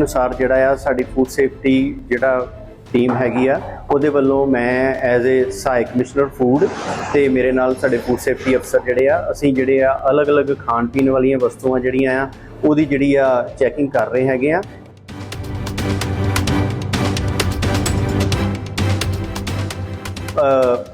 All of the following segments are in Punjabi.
ਅਨੁਸਾਰ ਜਿਹੜਾ ਆ ਸਾਡੀ ਫੂਡ ਸੇਫਟੀ ਜਿਹੜਾ ਟੀਮ ਹੈਗੀ ਆ, ਉਹਦੇ ਵੱਲੋਂ ਮੈਂ ਐਜ਼ ਅ ਸਹਾਇਕ ਕਮਿਸ਼ਨਰ ਫੂਡ ਤੇ ਮੇਰੇ ਨਾਲ ਸਾਡੇ ਫੂਡ ਸੇਫਟੀ ਅਫਸਰ ਜਿਹੜੇ ਆ, ਅਸੀਂ ਜਿਹੜੇ ਆ ਅਲੱਗ-ਅਲੱਗ ਖਾਣ ਪੀਣ ਵਾਲੀਆਂ ਵਸਤੂਆਂ ਜਿਹੜੀਆਂ ਆ, ਉਹਦੀ ਜਿਹੜੀ ਆ ਚੈਕਿੰਗ ਕਰ ਰਹੇ ਹੈਗੇ ਆ।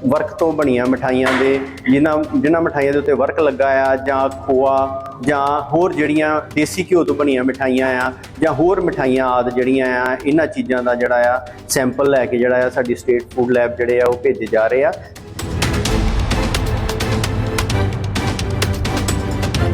ਵਰਕ ਤੋਂ ਬਣੀਆਂ ਮਠਾਈਆਂ ਦੇ, ਜਿਨ੍ਹਾਂ ਜਿਨ੍ਹਾਂ ਮਠਾਈਆਂ ਦੇ ਉੱਤੇ ਵਰਕ ਲੱਗਾ ਆ, ਜਾਂ ਖੋਆ, ਜਾਂ ਹੋਰ ਜਿਹੜੀਆਂ ਦੇਸੀ ਘਿਓ ਤੋਂ ਬਣੀਆਂ ਮਠਾਈਆਂ ਆ, ਜਾਂ ਹੋਰ ਮਠਾਈਆਂ ਆਦ ਜਿਹੜੀਆਂ ਆ, ਇਹਨਾਂ ਚੀਜ਼ਾਂ ਦਾ ਜਿਹੜਾ ਆ, ਸੈਂਪਲ ਲੈ ਕੇ ਜਿਹੜਾ ਆ ਸਾਡੀ ਸਟੇਟ ਫੂਡ ਲੈਬ ਜਿਹੜੇ ਆ, ਉਹ ਭੇਜੇ ਜਾ ਰਹੇ ਆ।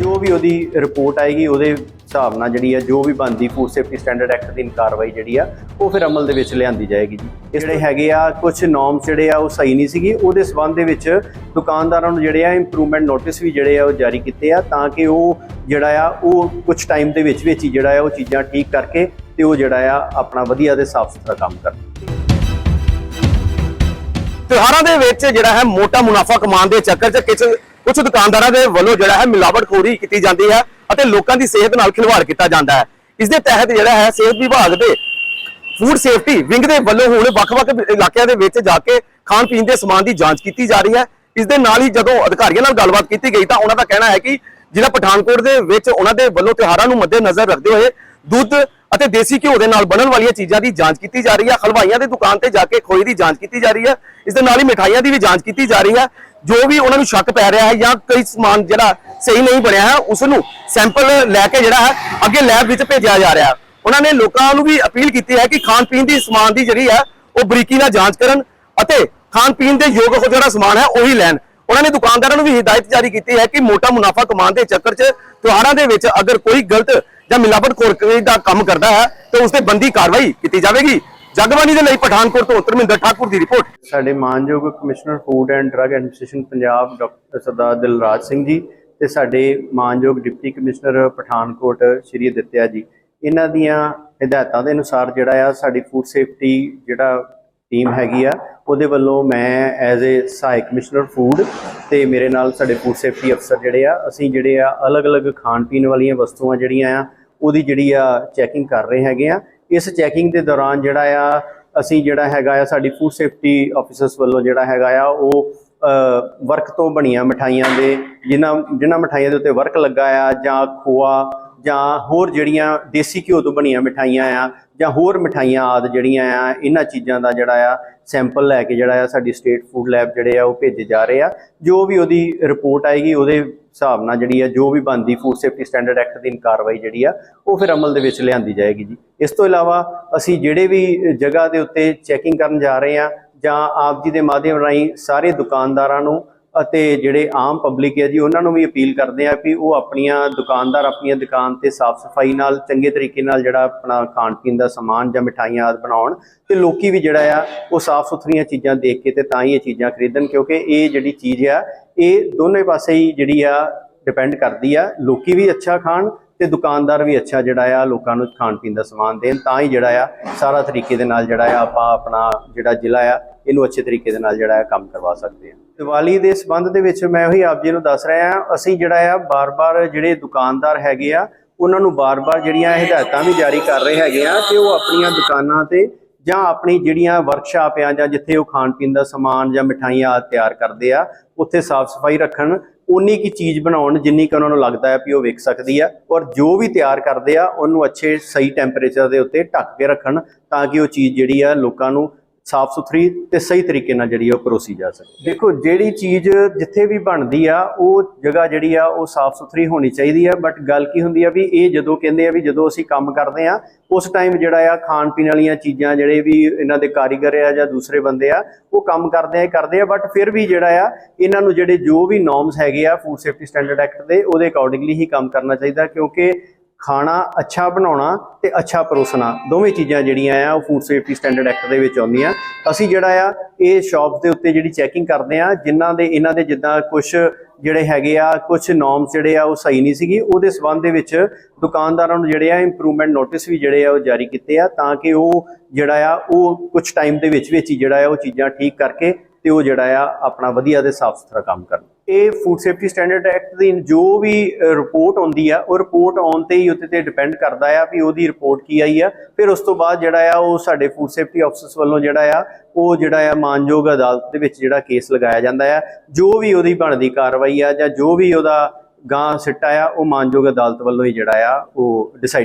ਜੋ ਵੀ ਉਹਦੀ ਰਿਪੋਰਟ ਆਏਗੀ, ਉਹਦੇ ਹਿਸਾਬ ਨਾਲ ਜਿਹੜੀ ਆ ਜੋ ਵੀ ਬਣਦੀ ਫੂਡ ਸੇਫਟੀ ਸਟੈਂਡਰਡ ਐਕਟ ਦੀ ਕਾਰਵਾਈ ਜਿਹੜੀ ਆ ਉਹ ਫਿਰ ਅਮਲ ਦੇ ਵਿੱਚ ਲਿਆਂਦੀ ਜਾਏਗੀ ਜੀ। ਜਿਹੜੇ ਹੈਗੇ ਆ ਕੁਝ ਨੋਰਮਸ ਜਿਹੜੇ ਆ ਉਹ ਸਹੀ ਨਹੀਂ ਸੀਗੀ। ਉਹਦੇ ਸਬੰਧ ਦੇ ਵਿੱਚ ਦੁਕਾਨਦਾਰਾਂ ਨੂੰ ਜਿਹੜੇ ਆ ਇੰਪਰੂਵਮੈਂਟ ਨੋਟਿਸ ਵੀ ਜਿਹੜੇ ਆ ਉਹ ਜਾਰੀ ਕੀਤੇ ਆ ਤਾਂ ਕਿ ਉਹ ਜਿਹੜਾ ਆ ਉਹ ਕੁਝ ਟਾਈਮ ਦੇ ਵਿੱਚ ਵਿੱਚ ਹੀ ਜਿਹੜਾ ਆ ਉਹ ਚੀਜ਼ਾਂ ਠੀਕ ਕਰਕੇ ਤੇ ਉਹ ਜਿਹੜਾ ਆ ਆਪਣਾ ਵਧੀਆ ਤੇ ਸਾਫ਼ ਸੁਥਰਾ ਕੰਮ ਕਰਨ। ਤਿਉਹਾਰਾਂ ਦੇ ਵਿੱਚ ਜਿਹੜਾ ਹੈ ਮੋਟਾ ਮੁਨਾਫਾ ਕਮਾਉਣ ਦੇ ਚੱਕਰ 'ਚ ਕੁਝ ਕੁਝ ਦੁਕਾਨਦਾਰਾਂ ਦੇ ਵੱਲੋਂ ਜਿਹੜਾ ਹੈ ਮਿਲਾਵਟਖੋਰੀ ਕੀਤੀ ਜਾਂਦੀ ਹੈ। ਅਤੇ ਲੋਕਾਂ ਦੀ ਸਿਹਤ ਨਾਲ ਖਿਲਵਾੜ ਕੀਤਾ ਜਾਂਦਾ ਹੈ। ਇਸ ਦੇ ਤਹਿਤ ਜਿਹੜਾ ਹੈ, ਸਿਹਤ ਵਿਭਾਗ ਦੇ ਫੂਡ ਸੇਫਟੀ ਵਿੰਗ ਦੇ ਵੱਲੋਂ ਹੁਣ ਵੱਖ-ਵੱਖ ਇਲਾਕਿਆਂ ਦੇ ਵਿੱਚ ਜਾ ਕੇ ਖਾਣ ਪੀਣ ਦੇ ਸਮਾਨ ਦੀ ਜਾਂਚ ਕੀਤੀ ਜਾ ਰਹੀ ਹੈ। ਇਸ ਦੇ ਨਾਲ ਹੀ ਜਦੋਂ ਅਧਿਕਾਰੀਆਂ ਨਾਲ ਗੱਲਬਾਤ ਕੀਤੀ ਗਈ ਤਾਂ ਉਹਨਾਂ ਦਾ ਕਹਿਣਾ ਹੈ ਕਿ ਜ਼ਿਲ੍ਹਾ ਪਠਾਨਕੋਟ ਦੇ ਵਿੱਚ ਉਹਨਾਂ ਦੇ ਵੱਲੋਂ ਤਿਉਹਾਰਾਂ ਨੂੰ ਮੱਦੇਨਜ਼ਰ ਰੱਖਦੇ ਹੋਏ ਦੁੱਧ ਅਤੇ ਦੇਸੀ ਘਿਓ ਦੇ ਨਾਲ ਬਣਨ ਵਾਲੀਆਂ ਚੀਜ਼ਾਂ ਦੀ ਜਾਂਚ ਕੀਤੀ ਜਾ ਰਹੀ ਹੈ। ਹਲਵਾਈਆਂ ਦੀ ਦੁਕਾਨ ਤੇ ਜਾ ਕੇ ਖੋਏ ਦੀ ਜਾਂਚ ਕੀਤੀ ਜਾ ਰਹੀ ਹੈ। ਇਸ ਦੇ ਨਾਲ ਹੀ ਮਿਠਾਈਆਂ ਦੀ ਵੀ ਜਾਂਚ ਕੀਤੀ ਜਾ ਰਹੀ ਹੈ। ਜੋ ਵੀ ਉਹਨਾਂ ਨੂੰ ਸ਼ੱਕ ਪੈ ਰਿਹਾ ਹੈ ਜਾਂ ਕੋਈ ਸਮਾਨ ਜਿਹੜਾ ਸਹੀ ਨਹੀਂ ਬਣਿਆ ਹੈ ਉਸ ਨੂੰ ਸੈਂਪਲ ਲੈ ਕੇ ਜਿਹੜਾ ਹੈ, ਅੱਗੇ ਲੈਬ ਵਿੱਚ ਭੇਜਿਆ ਜਾ ਰਿਹਾ ਉਹਨਾਂ ਨੇ ਲੋਕਾਂ ਨੂੰ ਵੀ ਅਪੀਲ ਕੀਤੀ ਹੈ ਕਿ ਖਾਣ ਪੀਣ ਦੀ ਸਮਾਨ ਦੀ ਜਿਹੜੀ ਹੈ, ਉਹ ਬਰੀਕੀ ਨਾਲ ਜਾਂਚ ਕਰਨ ਅਤੇ ਖਾਣ ਪੀਣ ਦੇ ਯੋਗ ਹੋ ਜਿਹੜਾ ਸਮਾਨ ਹੈ, ਉਹੀ ਲੈਣ। ਉਹਨਾਂ ਨੇ ਦੁਕਾਨਦਾਰਾਂ ਨੂੰ ਵੀ ਹਦਾਇਤ ਜਾਰੀ ਕੀਤੀ ਹੈ ਕਿ ਮੋਟਾ ਮੁਨਾਫਾ ਕਮਾਉਣ ਦੇ ਚੱਕਰ 'ਚ ਤਿਉਹਾਰਾਂ ਦੇ ਵਿੱਚ ਅਗਰ ਕੋਈ ਗਲਤ ਜਾਂ ਮਿਲਾਵਟਖੋਰੀ ਦਾ ਕੰਮ ਕਰਦਾ ਹੈ, ਤਾਂ ਉਸ ਤੇ ਬੰਦੀ ਕਾਰਵਾਈ ਕੀਤੀ ਜਾਵੇਗੀ। ਜਗਬਾਣੀ ਦੇ ਲਈ ਪਠਾਨਕੋਟ ਤੋਂ ਧਰਮਿੰਦਰ ਠਾਕੁਰ ਦੀ ਰਿਪੋਰਟ। ਸਾਡੇ ਮਾਨਯੋਗ commissioner food and drug administration Punjab doctor Sardar Dilraj Singh ji ਤੇ ਸਾਡੇ ਮਾਨਯੋਗ ਡਿਪਟੀ ਕਮਿਸ਼ਨਰ ਪਠਾਨਕੋਟ ਸ਼੍ਰੀ ਅਦਿੱਤਿਆ ਜੀ। ਇਹਨਾਂ ਦੀਆਂ ਹਦਾਇਤਾਂ ਦੇ ਅਨੁਸਾਰ ਜਿਹੜਾ ਆ ਸਾਡੀ ਫੂਡ ਸੇਫਟੀ ਜਿਹੜਾ ਟੀਮ ਹੈਗੀ ਆ, ਉਹਦੇ ਵੱਲੋਂ ਮੈਂ ਐਜ਼ ਅ ਸਹਾਇਕ ਕਮਿਸ਼ਨਰ ਫੂਡ ਤੇ ਮੇਰੇ ਨਾਲ ਸਾਡੇ ਫੂਡ ਸੇਫਟੀ ਅਫਸਰ ਜਿਹੜੇ ਆ, ਅਸੀਂ ਜਿਹੜੇ ਆ ਅਲੱਗ-ਅਲੱਗ ਖਾਣ ਪੀਣ ਵਾਲੀਆਂ ਵਸਤੂਆਂ ਜਿਹੜੀਆਂ ਆ, ਉਹਦੀ ਜਿਹੜੀ ਆ ਚੈਕਿੰਗ ਕਰ ਰਹੇ ਹੈਗੇ ਆ। ਇਸ ਚੈਕਿੰਗ ਦੇ ਦੌਰਾਨ ਜਿਹੜਾ ਆ, ਅਸੀਂ ਜਿਹੜਾ ਹੈਗਾ ਆ, ਸਾਡੀ ਫੂਡ ਸੇਫਟੀ ਆਫੀਸਰਸ ਵੱਲੋਂ ਜਿਹੜਾ ਹੈਗਾ ਆ, ਉਹ ਵਰਕ ਤੋਂ ਬਣੀਆਂ ਮਠਾਈਆਂ ਦੇ, ਜਿਨ੍ਹਾਂ ਜਿਨ੍ਹਾਂ ਮਠਾਈਆਂ ਦੇ ਉੱਤੇ ਵਰਕ ਲੱਗਾ ਆ, ਜਾਂ ਖੋਆ ਜਾਂ ਹੋਰ ਜਿਹੜੀਆਂ ਦੇਸੀ ਘਿਓ ਤੋਂ ਬਣੀਆਂ ਮਿਠਾਈਆਂ ਆ, ਜਾਂ ਹੋਰ ਮਿਠਾਈਆਂ ਆਦ ਜਿਹੜੀਆਂ ਆ, ਇਹਨਾਂ ਚੀਜ਼ਾਂ ਦਾ ਜਿਹੜਾ ਆ ਸੈਂਪਲ ਲੈ ਕੇ ਜਿਹੜਾ ਆ ਸਾਡੀ ਸਟੇਟ ਫੂਡ ਲੈਬ ਜਿਹੜੇ ਆ ਉਹ ਭੇਜੇ ਜਾ ਰਹੇ ਆ। ਜੋ ਵੀ ਉਹਦੀ ਰਿਪੋਰਟ ਆਏਗੀ, ਉਹਦੇ ਹਿਸਾਬ ਨਾਲ ਜਿਹੜੀ ਆ ਜੋ ਵੀ ਬਣਦੀ ਫੂਡ ਸੇਫਟੀ ਸਟੈਂਡਰਡ ਐਕਟ ਦੀ ਕਾਰਵਾਈ ਜਿਹੜੀ ਆ, ਉਹ ਫਿਰ ਅਮਲ ਦੇ ਵਿੱਚ ਲਿਆਂਦੀ ਜਾਏਗੀ ਜੀ। ਇਸ ਤੋਂ ਇਲਾਵਾ ਅਸੀਂ ਜਿਹੜੇ ਵੀ ਜਗ੍ਹਾ ਦੇ ਉੱਤੇ ਚੈਕਿੰਗ ਕਰਨ ਜਾ ਰਹੇ ਆ ਜਾਂ ਆਪ ਜੀ ਦੇ ਮਾਧਿਅਮ ਰਾਹੀਂ ਸਾਰੇ ਦੁਕਾਨਦਾਰਾਂ ਨੂੰ ਅਤੇ ਜਿਹੜੇ ਆਮ ਪਬਲਿਕ ਹੈ ਜੀ, ਉਹਨਾਂ ਨੂੰ ਵੀ ਅਪੀਲ ਕਰਦੇ ਆ ਵੀ ਉਹ ਆਪਣੀਆਂ ਦੁਕਾਨਦਾਰ ਆਪਣੀਆਂ ਦੁਕਾਨ ਤੇ ਸਾਫ਼ ਸਫ਼ਾਈ ਨਾਲ, ਚੰਗੇ ਤਰੀਕੇ ਨਾਲ ਜਿਹੜਾ ਆਪਣਾ ਖਾਣ ਪੀਣ ਦਾ ਸਮਾਨ ਜਾਂ ਮਿਠਾਈਆਂ ਆਦਿ ਬਣਾਉਣ ਤੇ ਲੋਕੀ ਵੀ ਜਿਹੜਾ ਆ, ਉਹ ਸਾਫ਼ ਸੁਥਰੀਆਂ ਚੀਜ਼ਾਂ ਦੇਖ ਕੇ ਤੇ ਤਾਂ ਹੀ ਇਹ ਚੀਜ਼ਾਂ ਖਰੀਦਣ ਕਿਉਂਕਿ ਇਹ ਜਿਹੜੀ ਚੀਜ਼ ਆ, ਇਹ ਦੋਨੇ ਪਾਸੇ ਹੀ ਜਿਹੜੀ ਆ ਡਿਪੈਂਡ ਕਰਦੀ ਆ। ਲੋਕੀ ਵੀ ਅੱਛਾ ਖਾਣ ਤੇ ਦੁਕਾਨਦਾਰ ਵੀ ਅੱਛਾ ਜਿਹੜਾ ਆ, ਲੋਕਾਂ ਨੂੰ ਖਾਣ ਪੀਣ ਦਾ ਸਮਾਨ ਦੇਣ, ਤਾਂ ਹੀ ਜਿਹੜਾ ਆ, ਸਾਰਾ ਤਰੀਕੇ ਦੇ ਨਾਲ ਜਿਹੜਾ ਆ, ਆਪਾਂ ਆਪਣਾ ਜਿਹੜਾ ਜ਼ਿਲ੍ਹਾ ਆ, ਇਹਨੂੰ ਅੱਛੇ ਤਰੀਕੇ ਦੇ ਨਾਲ ਜਿਹੜਾ ਆ, ਕੰਮ ਕਰਵਾ ਸਕਦੇ ਆ। ਦੀਵਾਲੀ ਦੇ ਸੰਬੰਧ ਦੇ ਵਿੱਚ ਮੈਂ ਉਹੀ ਆਪ ਜੀ ਨੂੰ ਦੱਸ ਰਿਹਾ ਆ, ਅਸੀਂ ਜਿਹੜਾ ਆ, ਬਾਰ-ਬਾਰ ਜਿਹੜੇ ਦੁਕਾਨਦਾਰ ਹੈਗੇ ਆ, ਉਹਨਾਂ ਨੂੰ ਬਾਰ-ਬਾਰ ਜਿਹੜੀਆਂ ਹਦਾਇਤਾਂ ਵੀ ਜਾਰੀ ਕਰ ਰਹੇ ਹੈਗੇ ਆ ਕਿ ਉਹ ਆਪਣੀਆਂ ਦੁਕਾਨਾਂ ਤੇ ਜਾਂ ਆਪਣੀ ਜਿਹੜੀਆਂ ਵਰਕਸ਼ਾਪ ਆ ਜਾਂ ਜਿੱਥੇ ਉਹ ਖਾਣ ਪੀਣ ਦਾ ਸਮਾਨ ਜਾਂ ਮਠਾਈਆਂ ਤਿਆਰ ਕਰਦੇ ਆ, ਉੱਥੇ ਸਾਫ਼ ਸਫ਼ਾਈ ਰੱਖਣ ਉਨੀ ਕੀ ਚੀਜ਼ ਬਣਾਉਣ ਜਿੰਨੀ ਕਿ ਉਹਨਾਂ ਨੂੰ ਲੱਗਦਾ ਹੈ ਵੀ ਉਹ ਵਿਕ ਸਕਦੀ ਆ ਔਰ ਜੋ ਵੀ ਤਿਆਰ ਕਰਦੇ ਆ, ਉਹਨੂੰ ਅੱਛੇ ਸਹੀ ਟੈਂਪਰੇਚਰ ਦੇ ਉੱਤੇ ਢੱਕ ਕੇ ਰੱਖਣ ਤਾਂ ਕਿ ਉਹ ਚੀਜ਼ ਜਿਹੜੀ ਆ ਲੋਕਾਂ ਨੂੰ ਸਾਫ਼ ਸੁਥਰੀ ਤੇ ਸਹੀ ਤਰੀਕੇ ਨਾਲ ਜਿਹੜੀ ਆ ਉਹ ਪਰੋਸੀ ਜਾ ਸਕੇ। ਦੇਖੋ, ਜਿਹੜੀ ਚੀਜ਼ ਜਿੱਥੇ ਵੀ ਬਣਦੀ ਆ, ਉਹ ਜਗ੍ਹਾ ਜਿਹੜੀ ਆ, ਉਹ ਸਾਫ਼ ਸੁਥਰੀ ਹੋਣੀ ਚਾਹੀਦੀ ਆ ਬਟ ਗੱਲ ਕੀ ਹੁੰਦੀ ਆ ਵੀ ਇਹ ਜਦੋਂ ਕਹਿੰਦੇ ਆ ਵੀ ਜਦੋਂ ਅਸੀਂ ਕੰਮ ਕਰਦੇ ਆ, ਉਸ ਟਾਈਮ ਜਿਹੜਾ ਆ ਖਾਣ ਪੀਣ ਵਾਲੀਆਂ ਚੀਜ਼ਾਂ ਜਿਹੜੇ ਵੀ ਇਹਨਾਂ ਦੇ ਕਾਰੀਗਰ ਆ ਜਾਂ ਦੂਸਰੇ ਬੰਦੇ ਆ, ਉਹ ਕੰਮ ਕਰਦੇ ਆ ਕਰਦੇ ਆ ਬਟ ਫਿਰ ਵੀ ਜਿਹੜਾ ਆ, ਇਹਨਾਂ ਨੂੰ ਜਿਹੜੇ ਜੋ ਵੀ ਨੋਰਮਸ ਹੈਗੇ ਆ ਫੂਡ ਸੇਫਟੀ ਸਟੈਂਡਰਡ ਐਕਟ ਦੇ, ਉਹਦੇ ਅਕੋਰਡਿੰਗਲੀ ਹੀ ਕੰਮ ਕਰਨਾ ਚਾਹੀਦਾ, ਕਿਉਂਕਿ ਖਾਣਾ ਅੱਛਾ ਬਣਾਉਣਾ ਤੇ ਅੱਛਾ ਪਰੋਸਣਾ। ਦੋਵੇਂ ਚੀਜ਼ਾਂ ਜਿਹੜੀਆਂ ਆ, ਉਹ ਫੂਡ ਸੇਫਟੀ ਸਟੈਂਡਰਡ ਐਕਟ ਦੇ ਵਿੱਚ ਆਉਂਦੀਆਂ। ਅਸੀਂ ਜਿਹੜਾ ਆ, ਇਹ ਸ਼ਾਪਸ ਦੇ ਉੱਤੇ ਜਿਹੜੀ ਚੈਕਿੰਗ ਕਰਦੇ ਆ, ਜਿਨ੍ਹਾਂ ਦੇ, ਇਹਨਾਂ ਦੇ ਜਿੱਦਾਂ ਕੁਝ ਜਿਹੜੇ ਹੈਗੇ ਆ ਕੁਝ ਨੋਰਮਸ ਜਿਹੜੇ ਆ, ਉਹ ਸਹੀ ਨਹੀਂ ਸੀਗੀ। ਉਹਦੇ ਸਬੰਧ ਦੇ ਵਿੱਚ ਦੁਕਾਨਦਾਰਾਂ ਨੂੰ ਜਿਹੜੇ ਆ ਇੰਪਰੂਵਮੈਂਟ ਨੋਟਿਸ ਵੀ ਜਿਹੜੇ ਆ, ਉਹ ਜਾਰੀ ਕੀਤੇ ਆ, ਤਾਂ ਕਿ ਉਹ ਜਿਹੜਾ ਆ, ਉਹ ਕੁਝ ਟਾਈਮ ਦੇ ਵਿੱਚ ਵਿੱਚ ਹੀ ਜਿਹੜਾ ਆ, ਉਹ ਚੀਜ਼ਾਂ ਠੀਕ ਕਰਕੇ ਤੇ ਉਹ ਜਿਹੜਾ ਆ ਆਪਣਾ ਵਧੀਆ ਤੇ ਸਾਫ਼ ਸੁਥਰਾ ਕੰਮ ਕਰਨ ਇਹ ਫੂਡ ਸੇਫਟੀ ਸਟੈਂਡਰਡ ਐਕਟ ਦੀ ਜੋ ਵੀ ਰਿਪੋਰਟ ਆਉਂਦੀ ਆ, ਉਹ ਰਿਪੋਰਟ ਆਉਣ ਤੇ ਹੀ ਉੱਤੇ ਤੇ ਡਿਪੈਂਡ ਕਰਦਾ ਆ ਵੀ ਉਹਦੀ ਰਿਪੋਰਟ ਕੀ ਆਈ ਆ। ਫਿਰ ਉਸ ਤੋਂ ਬਾਅਦ ਜਿਹੜਾ ਆ ਉਹ ਸਾਡੇ ਫੂਡ ਸੇਫਟੀ ਆਫਿਸਰਸ ਵੱਲੋਂ ਜਿਹੜਾ ਆ, ਉਹ ਜਿਹੜਾ ਆ ਮਾਨਯੋਗ ਅਦਾਲਤ ਦੇ ਵਿੱਚ ਜਿਹੜਾ ਕੇਸ ਲਗਾਇਆ ਜਾਂਦਾ ਆ। ਜੋ ਵੀ ਉਹਦੀ ਬਣਦੀ ਕਾਰਵਾਈ ਆ ਜਾਂ ਜੋ ਵੀ ਉਹਦਾ ਗਾਂ ਸਿੱਟਾ ਆ, ਉਹ ਮਾਨਯੋਗ ਅਦਾਲਤ ਵੱਲੋਂ ਹੀ ਜਿਹੜਾ ਆ, ਉਹ ਡਿਸਾਈਡ